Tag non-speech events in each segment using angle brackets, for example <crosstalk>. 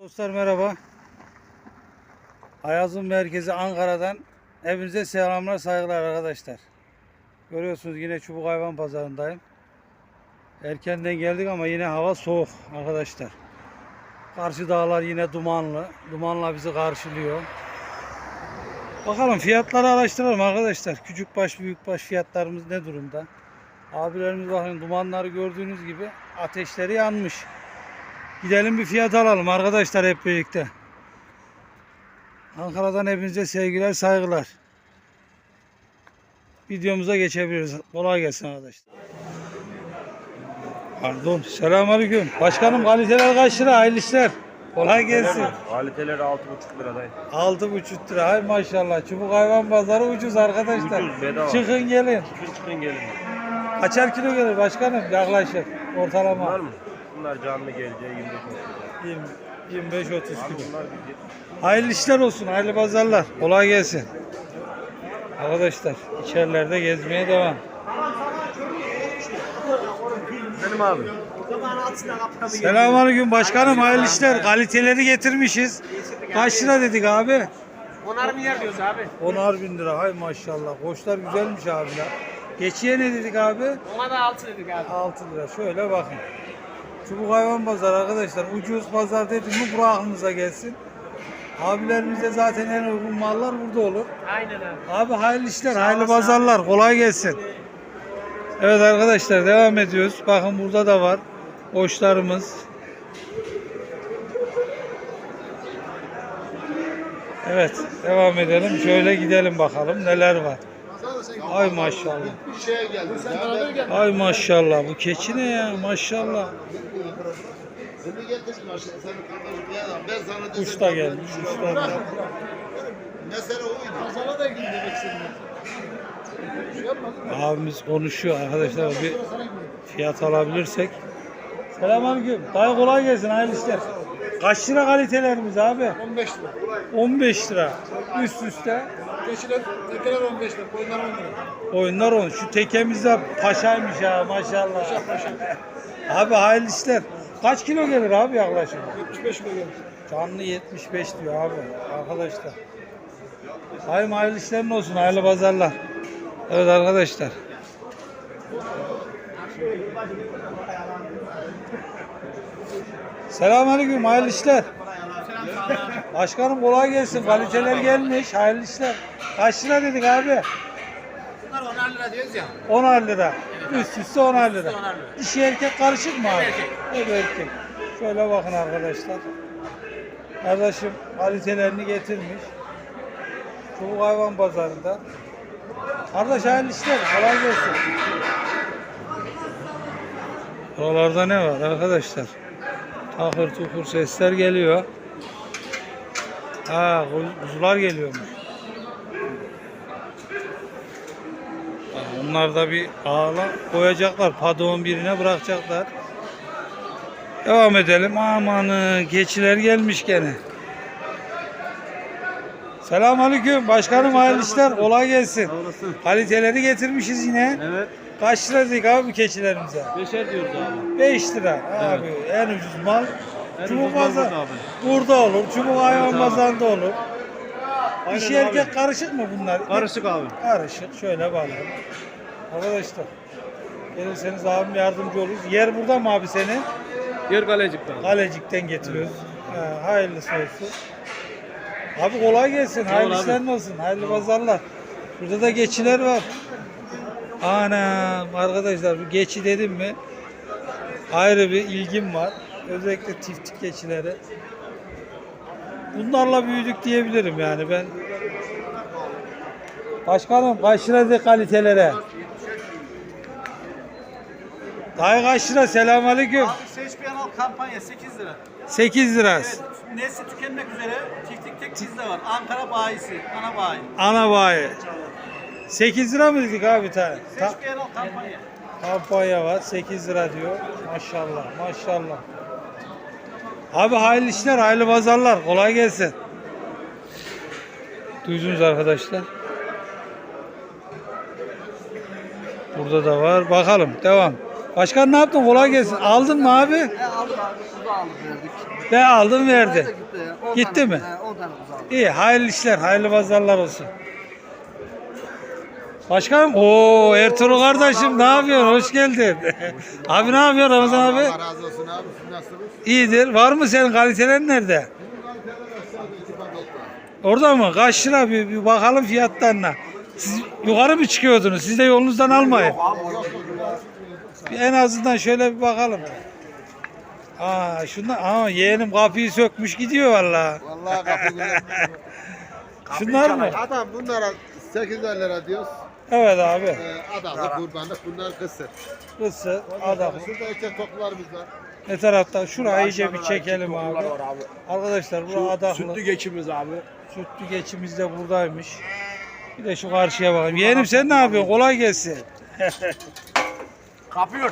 Dostlar merhaba. Ayaz'ın merkezi Ankara'dan hepinize selamlar saygılar arkadaşlar. Görüyorsunuz yine Çubuk Hayvan Pazarındayım. Erkenden geldik ama yine hava soğuk arkadaşlar. Karşı dağlar yine dumanlı. Dumanla bizi karşılıyor. Bakalım fiyatları araştıralım arkadaşlar. Küçük baş büyük baş fiyatlarımız ne durumda? Abilerimiz bakın dumanları gördüğünüz gibi ateşleri yanmış. Gidelim bir fiyat alalım arkadaşlar hep birlikte. Ankara'dan hepinize sevgiler, saygılar. Videomuza geçebiliriz. Kolay gelsin arkadaşlar. Pardon. Selamünaleyküm. Başkanım kaliteler kaç lira? Hayırlı işler. Kolay gelsin. Kaliteleri 6,5 lira dayı. 6,5 lira. Hay maşallah. Çubuk hayvan pazarı ucuz arkadaşlar. Ucuz, bedava. Çıkın gelin. Çıkın çıkın gelin. Kaçar kilo gelir başkanım? Yaklaşık. Ortalama. Bunlar mı? Bunlar canlı geleceği 25 lira. 25-30 kilo. Bunlar bir Hayırlı işler olsun, hayırlı pazarlar. Kolay gelsin. Arkadaşlar içerilerde gezmeye devam. Benim abi. Selamünaleyküm başkanım, hayırlı işler. Kaliteleri getirmişiz. Kaç lira dedik abi? Onar milyar diyoruz abi. 10'ar bin lira. Hay maşallah. Koçlar güzelmiş abiler. Geçiye ne dedik abi? Ona da altı dedik abi. 6 lira. Şöyle bakın. Çubuk hayvan pazarı arkadaşlar. Ucuz pazar dedim mi bura aklınıza gelsin. Abilerimize zaten en uygun mallar burada olur. Aynen abi. Abi hayırlı işler, hayırlı pazarlar. Kolay gelsin. Evet arkadaşlar devam ediyoruz. Bakın burada da var. Boşlarımız. Evet devam edelim. Şöyle gidelim bakalım neler var. Ay maşallah. Ay maşallah. Bu keçi ne ya? Maşallah. Kuş da gelmiş. Kuşlar da. Mesele oydu. Abimiz konuşuyor arkadaşlar bir fiyat alabilirsek. Selamünaleyküm. Dayı kolay gelsin hayırlı işler. Kaç lira kalitelerimiz abi? 15 lira. 15 lira. Üst üste Keçiler, tekeler 15 lira, koyunlar 10 lira. oyunlar on. Şu tekemiz de paşaymış ya maşallah. Abi hayırlı işler. Kaç kilo gelir abi yaklaşık? 75 kilo gelmiş. Canlı 75 diyor abi arkadaşlar. Hayırlı hayırlı işlerin olsun hayırlı pazarlar. Evet arkadaşlar. Selamünaleyküm hayırlı işler. Başkanım kolay gelsin. Kaliteler gelmiş. Hayırlı işler. Kaç lira dedik abi? Bunlar onar lira diyoruz ya. 10'ar lira. Üst üste 10'ar lira. 10'ar lira. Dişi erkek karışık mı abi? Erkek. Evet erkek. Şöyle bakın arkadaşlar. Kardeşim kalitelerini getirmiş. Çubuk hayvan pazarında. Kardeş hayırlı işler. Kolay gelsin. Buralarda ne var arkadaşlar? Takır tukur sesler geliyor. Ha kuzular geliyormuş. Onlar da bir ağla koyacaklar. Padon birine bırakacaklar. Devam edelim. Amanı keçiler gelmiş gene. Selamünaleyküm başkanım hayırlı işler. Kolay gelsin. Kaliteleri getirmişiz yine. Evet. Kaç lira dedik abi keçilerimize? Beşer diyoruz abi. 5 lira. Abi en ucuz mal. En Çubuk ucuz mal pazar. burada abi. Burada olur. Çubuk hayvan abi. pazarında olur. Aynen erkek abi. karışık mı bunlar? Karışık abi. Karışık. Şöyle bakalım. Arkadaşlar. Gelirseniz abim yardımcı oluruz. Yer burada mı abi senin? Yer kalecikten. Kalecik'ten getiriyoruz. Ha, hayırlısı olsun. Abi kolay gelsin. Hayırlı abi. işler olsun. Hayırlı pazarlar. Burada da geçiler var. Anam arkadaşlar bu geçi dedim mi ayrı bir ilgim var. Özellikle tiftik geçileri. Bunlarla büyüdük diyebilirim yani ben. Başkanım kaç lira kalitelere? Dayı kaç lira? Selamünaleyküm. Abi seç bir al kampanya 8 lira. 8 lira. Evet. Nesli tükenmek üzere çiftlik tek bizde var. Ankara bayisi, ana bayi. Ana bayi. 8 lira mı dedik abi bir tane? Ta- Seç bir al kampanya. kampanya var 8 lira diyor. Maşallah maşallah. Abi hayırlı işler hayırlı pazarlar kolay gelsin. Duydunuz arkadaşlar. Burada da var. Bakalım devam. Başkan ne yaptın? Kolay gelsin. Aldın mı abi? He aldık abi. Kuzu aldık verdik. Ben aldım verdi. Gitti, Gitti mi? Kuzu aldım. İyi hayırlı işler, hayırlı pazarlar olsun. Başkanım, o Ertuğrul kardeşim ne yapıyorsun? Hoş geldin. <laughs> abi ne yapıyor Ramazan abi? Allah razı olsun abi. Siz nasılsınız? İyidir. Var mı senin kaliteler nerede? Orada mı? Kaç lira bir, bir bakalım fiyatlarına. Siz yukarı mı çıkıyordunuz? Siz de yolunuzdan almayın. Bir en azından şöyle bir bakalım. Aa şunlar aa yeğenim kapıyı sökmüş gidiyor vallahi. Vallahi kapı <laughs> güzel. Şunlar mı? Adam bunlara 8 lira diyoruz. Evet abi. Ee, adamlık, kurbanlık bunlar kısır. Kısı, adam. Şurada erkek toplarımız var. Ne tarafta? Şurayı iyice bir çekelim abi. Arkadaşlar bu adaklı. Sütlü geçimiz abi. Sütlü geçimiz de buradaymış. Bir de şu karşıya bakalım. Yeğenim sen ne yapıyorsun? Kolay gelsin. <laughs> Kapıyor.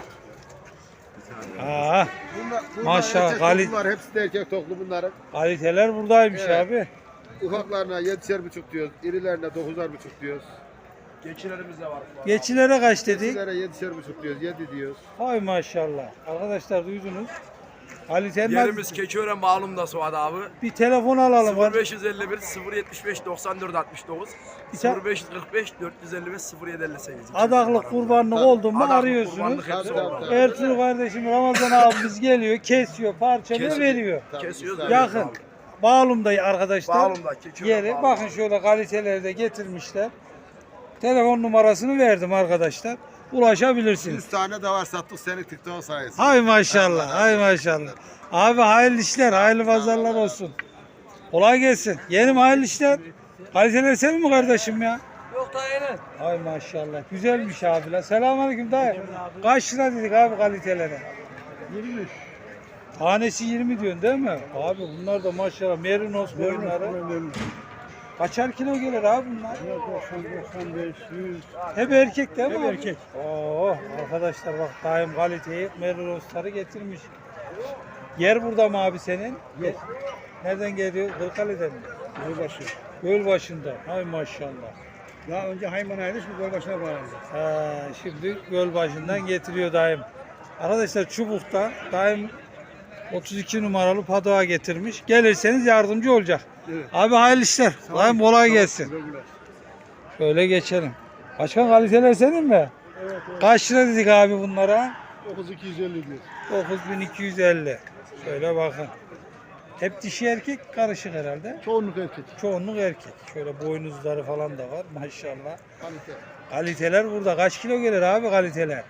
Aa, Bunlar, bunlar Maşallah, toplu var. Hepsi de erkek toplu bunların. kaliteler buradaymış Evet. abi. Ufaklarına 7'şer buçuk diyoruz. İrilerine 9'ar buçuk diyoruz. Geçilerimiz de var. Geçilere kaç dedik? Keçilere 7'şer buçuk diyoruz. 7 diyoruz. Hay maşallah. Arkadaşlar duydunuz. Kalitenin Yerimiz Keçiören Bağlum'da Suat abi. bir telefon alalım. 0551 075 94 69 Bir ta- 0545 455 0758. Adaklık kurbanlık oldu mu Adaklık, arıyorsunuz. kurbanlık hepsi Tabii, orada. tabii, Ertuğrul kardeşim Ramazan abimiz geliyor, kesiyor, parçalıyor, Kesiyor. veriyor. Tabii, Kesiyoruz da- Yakın. Bağlum'da arkadaşlar. Bağlum'da Keçiören Yeri. Bağlum. Bakın şöyle kaliteleri de getirmişler. Telefon numarasını verdim arkadaşlar. Ulaşabilirsiniz. 100 tane de var sattık senin TikTok sayesinde. Hay maşallah, hay maşallah. Abi hayırlı işler, hayırlı pazarlar olsun. Kolay gelsin. Yeğenim hayırlı işler. Kaliteler senin mi kardeşim ya? Yok da aynen. Ay maşallah. Güzelmiş abiler. Selamünaleyküm dayı. Kaç lira dedik abi kalitelere? 20. Tanesi 20 diyorsun değil mi? Abi bunlar da maşallah merinos boyunları. Kaçar kilo gelir abi bunlar? 95, 100. Hep erkek değil mi? Hep erkek. Oo, arkadaşlar bak daim kaliteyi merinosları getirmiş. Yer burada mı abi senin? Yok. Nereden geliyor? Kırkale'den mi? Gölbaşı. Gölbaşı'nda. Hay maşallah. Daha önce hayvanaymış bu gol başına bağlandı. Ha, şimdi göl başından getiriyor daim. Arkadaşlar çubukta daim 32 numaralı padoğa getirmiş. Gelirseniz yardımcı olacak. Abi hayırlı işler. Daim kolay gelsin. Şöyle geçelim. Başkan kaliteler senin mi? Evet, Kaç lira dedik abi bunlara? 9250 diyor. 9250. Şöyle bakın. Hep dişi erkek karışık herhalde. Çoğunluk erkek. Çoğunluk erkek. Şöyle boynuzları falan da var maşallah. Kalite. Kaliteler burada. Kaç kilo gelir abi kaliteler?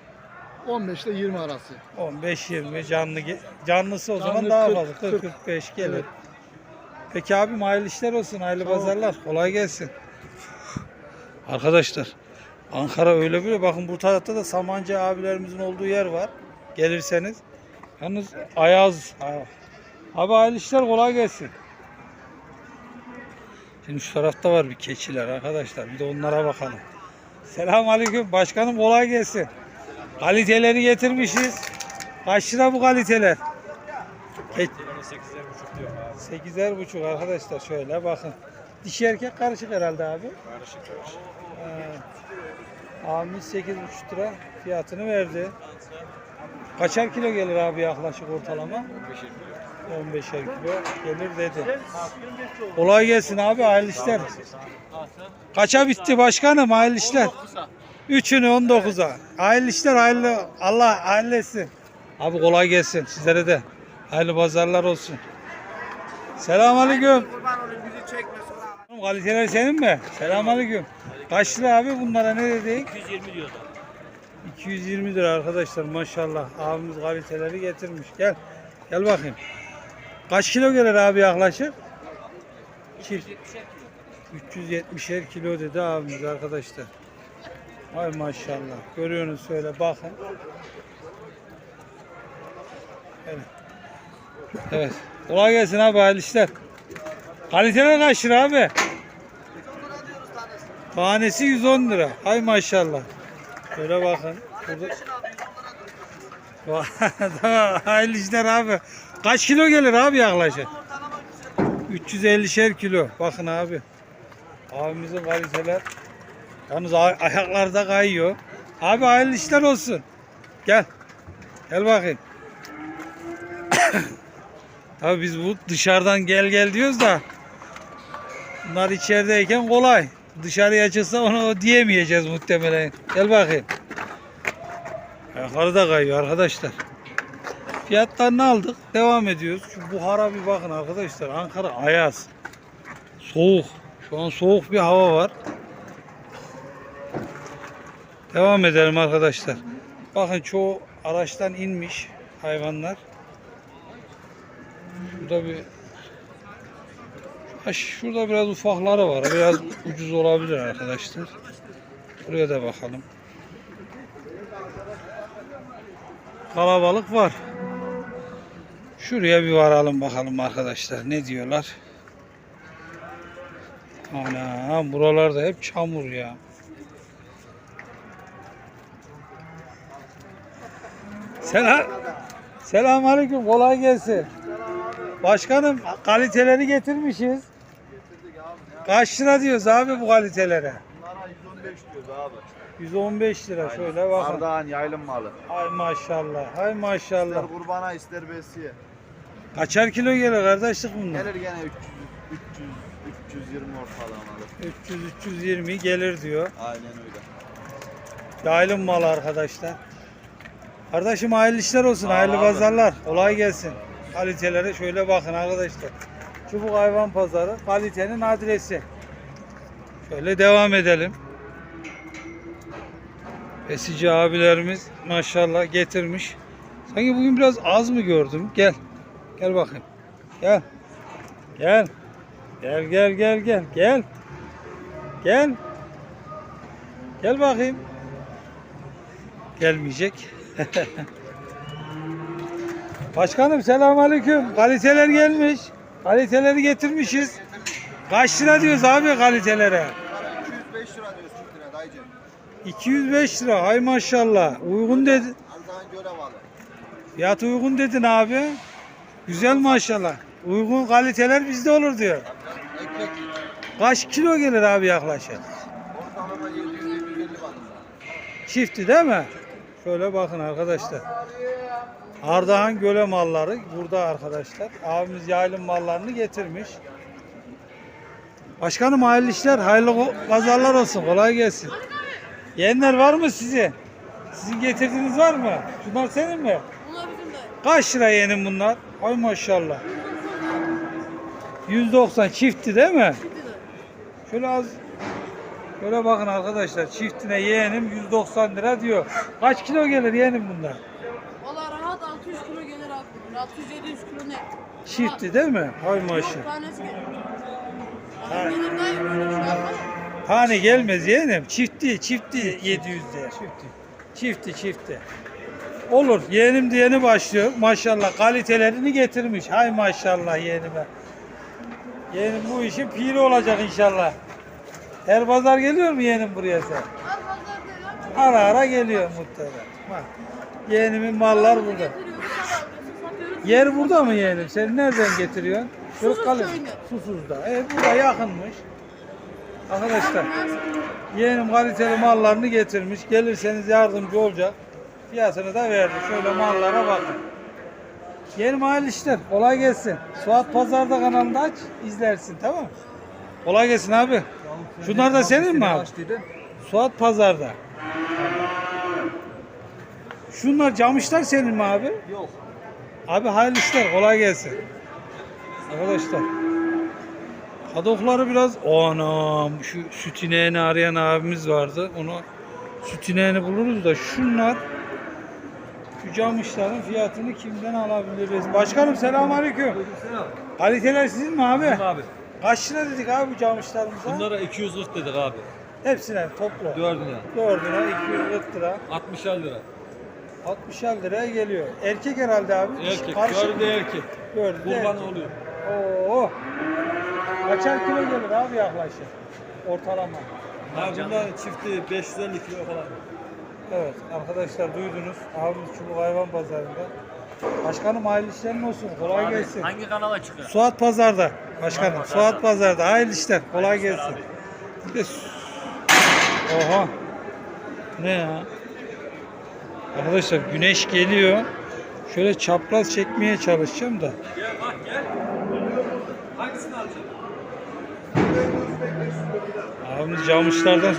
15 ile 20 arası. 15-20 canlı canlısı o zaman Canlı daha 40, fazla 40 45 gelir. Evet. Peki abi hayırlı işler olsun, hayırlı pazarlar. Kolay gelsin. Arkadaşlar Ankara öyle böyle bakın bu tarafta da Samancı abilerimizin olduğu yer var. Gelirseniz. Yalnız Ayaz. Abi hayırlı işler kolay gelsin. Şimdi şu tarafta var bir keçiler arkadaşlar. Bir de onlara bakalım. Selamun Aleyküm. Başkanım kolay gelsin. Kaliteleri getirmişiz. Kaç lira bu kaliteler? Ke- Sekizer buçuk arkadaşlar şöyle bakın. Dişi erkek karışık herhalde abi. Karışık karışık. Abi sekiz buçuk lira fiyatını verdi. Kaçar kilo gelir abi yaklaşık ortalama? 15'er kilo gelir dedi. Kolay gelsin abi hayırlı işler. Kaça bitti başkanım hayırlı işler. Üçünü 19'a. Hayırlı işler hayırlı. Allah hayırlı etsin. Abi kolay gelsin sizlere de. Hayırlı pazarlar olsun. Selamünaleyküm. Kaliteler senin mi? Selamünaleyküm. Kaç lira abi bunlara ne dedik? 220 diyordu. 220 lira arkadaşlar maşallah. Abimiz kaliteleri getirmiş. Gel. Gel bakayım. Kaç kilo gelir abi yaklaşık? Çift. 370'er kilo dedi abimiz arkadaşlar. Ay maşallah. Görüyorsunuz şöyle bakın. Evet. Evet. Kolay gelsin abi hayırlı işler. Kaliteler kaç lira abi? Tanesi 110 lira. Ay maşallah. Şöyle bakın. Burada... <laughs> hayırlı işler abi. Kaç kilo gelir abi yaklaşık? 350'şer kilo. Bakın abi. Abimizin kaliteler. Yalnız ay- ayaklarda kayıyor. Abi hayırlı işler olsun. Gel. Gel bakayım. Tabii biz bu dışarıdan gel gel diyoruz da bunlar içerideyken kolay. Dışarıya çıksa onu diyemeyeceğiz muhtemelen. Gel bakayım. Ayakları kayıyor arkadaşlar. Fiyatlarını aldık. Devam ediyoruz. Şu buhara bir bakın arkadaşlar. Ankara ayaz. Soğuk. Şu an soğuk bir hava var. Devam edelim arkadaşlar. Bakın çoğu araçtan inmiş hayvanlar. Burada bir şurada biraz ufakları var. Biraz ucuz olabilir arkadaşlar. Buraya da bakalım. Kalabalık var. Şuraya bir varalım bakalım arkadaşlar. Ne diyorlar? Ana buralarda hep çamur ya. Selam. Selamünaleyküm. Kolay gelsin. Başkanım kaliteleri getirmişiz. Kaç lira diyoruz abi bu kalitelere? Bunlara 115 diyoruz abi. 115 lira şöyle bakın. Ardahan yaylım malı. Ay maşallah. Ay maşallah. İster kurbana ister besiye. Kaçar kilo gelir kardeşlik bunlar? Gelir gene 300, 300, 320 ortalamalı. 300 320 gelir diyor. Aynen öyle. Yaylım malı arkadaşlar. Kardeşim hayırlı işler olsun, hayırlı abi. pazarlar. Kolay gelsin. Kalitelere şöyle bakın arkadaşlar. Çubuk hayvan pazarı kalitenin adresi. Şöyle devam edelim. Besici abilerimiz maşallah getirmiş. Sanki bugün biraz az mı gördüm? Gel. Gel bakayım. Gel. Gel. Gel gel gel gel. Gel. Gel. Gel bakayım. Gelmeyecek. <laughs> Başkanım selamünaleyküm. Kaliteler gelmiş. Kaliteleri getirmişiz. Kaç lira diyoruz abi kalitelere? 205 lira diyoruz çift lira dayıcı. 205 lira. Hay maşallah. Uygun dedi. Ardahan göre. Fiyat uygun dedin abi. Güzel maşallah. Uygun kaliteler bizde olur diyor. Kaç kilo gelir abi yaklaşık? ortalama 700-750 bandında. Çifti değil mi? Şöyle bakın arkadaşlar. Ardahan göle malları burada arkadaşlar. Abimiz yaylım mallarını getirmiş. Başkanım hayırlı işler, hayırlı pazarlar olsun. Kolay gelsin. Yeğenler var mı size? Sizin getirdiğiniz var mı? Şunlar senin mi? Bunlar bizim de. Kaç lira yeğenim bunlar? Ay maşallah. 190 çifti değil mi? Şöyle az Şöyle bakın arkadaşlar çiftine yeğenim 190 lira diyor. Kaç kilo gelir yeğenim bunlar? Valla rahat 600 kilo gelir abi. 600-700 kilo net. Çifti değil mi? Hay maşallah. Yok, Tanesi gelir. Yani gelir dayı böyle şey yapma. Tane gelmez yeğenim. Çifti, çifti 700 de. Çifti. Çifti, çifti. Olur. Yeğenim de yeni başlıyor. Maşallah kalitelerini getirmiş. Hay maşallah yeğenime. Yeğenim bu işin piri olacak inşallah. Her pazar geliyor mu yeğenim buraya sen? Her pazar değil abi. Ara ara geliyor muhtemelen. Bak. Yeğenimin mallar burada. Satıyoruz. Yer burada mı yeğenim? Sen nereden getiriyorsun? Susuz köyünde. Susuz'da. Evet burada yakınmış. Arkadaşlar yeğenim kaliteli mallarını getirmiş. Gelirseniz yardımcı olacak. Fiyatını da verdi. Şöyle mallara bakın. Yeğenim hayırlı işler. Kolay gelsin. Suat Pazar'da kanalında aç. izlersin tamam mı? Kolay gelsin abi. Şunlar da senin mi abi? Suat Pazar'da. Şunlar camışlar senin mi abi? Yok. Abi hayırlı işler, kolay gelsin. Arkadaşlar. Kadokları biraz anam şu süt ineğini arayan abimiz vardı. Onu süt ineğini buluruz da şunlar şu camışların fiyatını kimden alabiliriz? Başkanım selamünaleyküm. Kaliteler sizin mi abi? Abi Kaç lira dedik abi bu camışlarımıza? bunlara 240 dedik abi. Hepsine toplu. Dördüne. Dördüne 240 lira. 60 lira. 60 liraya geliyor. Erkek herhalde abi. Erkek. Karışık Dördü de erkek. Dördü de Kurban erkek. oluyor. Oo. Kaçar kilo gelir abi yaklaşık? Ortalama. Ha bunların çifti 550 kilo falan. Evet arkadaşlar duydunuz. Abimiz Çubuk Hayvan Pazarı'nda. Başkanım hayırlı işlerin olsun. Kolay gelsin. Hangi kanala çıkıyor? Suat Pazar'da. Başkanım Suat Pazar'da. Hayırlı işler. Kolay gelsin. Bir de Oha. Ne ya? Arkadaşlar güneş geliyor. Şöyle çapraz çekmeye çalışacağım da. Gel bak gel. Hangisini alacaksın? Abimiz camışlardan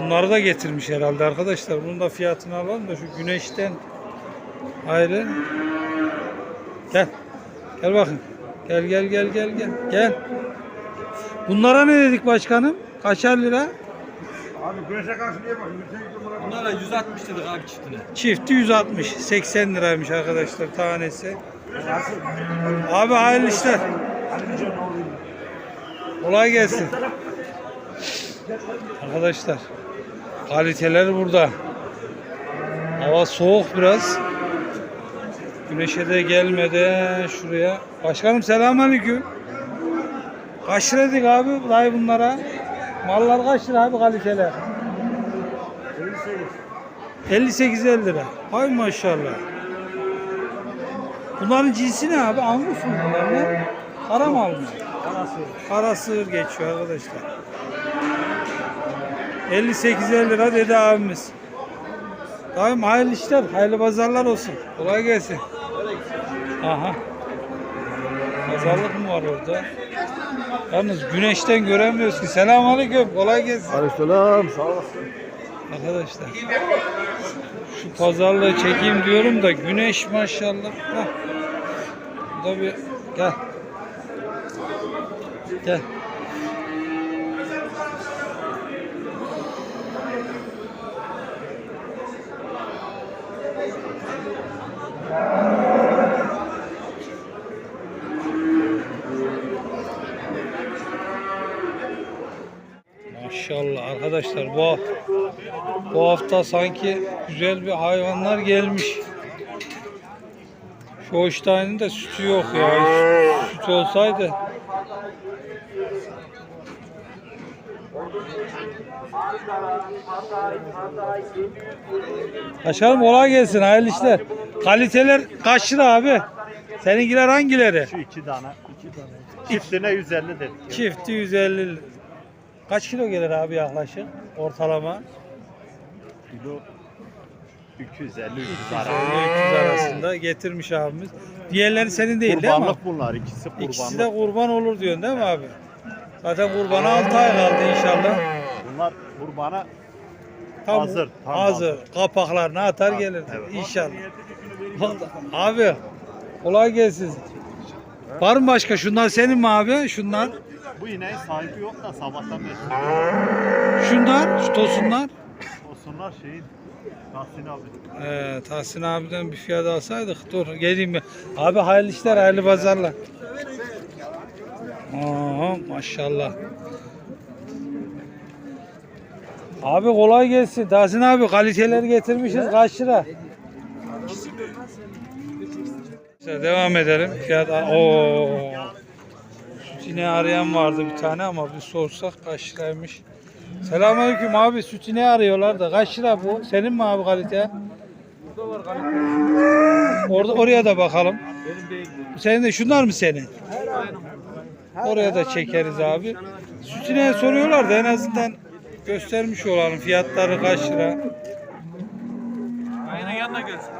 bunları da getirmiş herhalde arkadaşlar. Bunun da fiyatını alalım da şu güneşten ayrı. Gel. Gel bakın. Gel gel gel gel gel. Gel. Bunlara ne dedik başkanım? Kaçar lira? Bunlara 160 dedik abi çiftine. Çifti 160. 80 liraymış arkadaşlar tanesi. Abi hayırlı işler. Kolay gelsin. Arkadaşlar kaliteler burada. Hava soğuk biraz. Güneşe de gelmeden şuraya. Başkanım selamünaleyküm. Kaç lira dedik abi dayı bunlara? Mallar kaç lira abi kaliteler? 58 50 lira. Hay maşallah. Bunların cinsi ne abi? Angus mu bunlar ne? Kara mal mı? Kara sığır geçiyor arkadaşlar. 58 50 lira dedi abimiz. Tamam hayırlı işler, hayırlı pazarlar olsun. Kolay gelsin. Aha. Pazarlık mı var orada? Yalnız güneşten göremiyoruz ki. Selamünaleyküm. Kolay gelsin. Aleykümselam. Sağ olasın. Arkadaşlar şu pazarlığı çekeyim diyorum da güneş maşallah. Hah. Burada bir gel. Gel. Maşallah arkadaşlar bu bu hafta sanki güzel bir hayvanlar gelmiş. Şu Holstein'in de sütü yok ya. Süt, süt olsaydı. Başkanım kolay gelsin. Hayırlı işler. Kaliteler kaç lira abi? Seninkiler hangileri? Şu iki tane. iki tane. Çiftine 150 dedik. Çifti 150 lira. Kaç kilo gelir abi yaklaşık ortalama? Kilo 250 300 250 ara. 300 arasında getirmiş abimiz. Diğerleri senin değil değil mi? Kurbanlık bunlar. ikisi kurbanlık. İkisi de kurban olur diyorsun değil mi abi? Zaten kurbana 6 ay kaldı inşallah. Bunlar kurbana Tam Hazır, tam hazır. Kapaklarını atar Ha, gelir evet. inşallah. Abi kolay gelsin. Var mı başka? Şunlar senin mi abi? Şunlar. Bu ineğin sahibi yok da sabahtan beri. Şunlar. Şu tosunlar. Olsunlar şeyin. Tahsin abi. Ee, Tahsin abiden bir fiyat alsaydık. Dur geleyim bir. Abi hayırlı işler, hayırlı pazarlar. Aa, maşallah. Abi kolay gelsin. Tahsin abi kaliteleri getirmişiz. Kaç lira? İşte devam edelim. Fiyat o Süt arayan vardı bir tane ama bir sorsak kaç liraymış. Selamünaleyküm abi. Süt arıyorlar da kaç lira bu? Senin mi abi kalite? Orada oraya da bakalım. Senin de şunlar mı senin? Oraya da çekeriz abi. Süt ineği soruyorlar da en azından göstermiş olalım fiyatları kaç lira. Aynen yanına gelsin.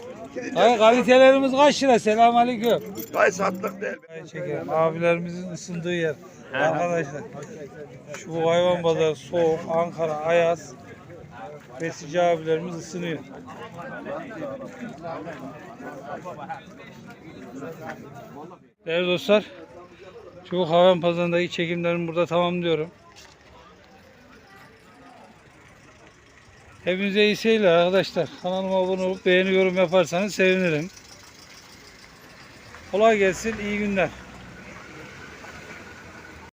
<laughs> Ay kalitelerimiz kaç lira? Selamünaleyküm. Gayet satlık değil. Ay çekelim. Abilerimizin ısındığı yer. Arkadaşlar. Şu hayvan pazarı soğuk. Ankara Ayaz. Besici abilerimiz ısınıyor. Değerli dostlar. Şu hayvan pazarındaki çekimlerimi burada tamamlıyorum. Hepinize iyi seyirler arkadaşlar. Kanalıma abone olup beğeni yorum yaparsanız sevinirim. Kolay gelsin, iyi günler.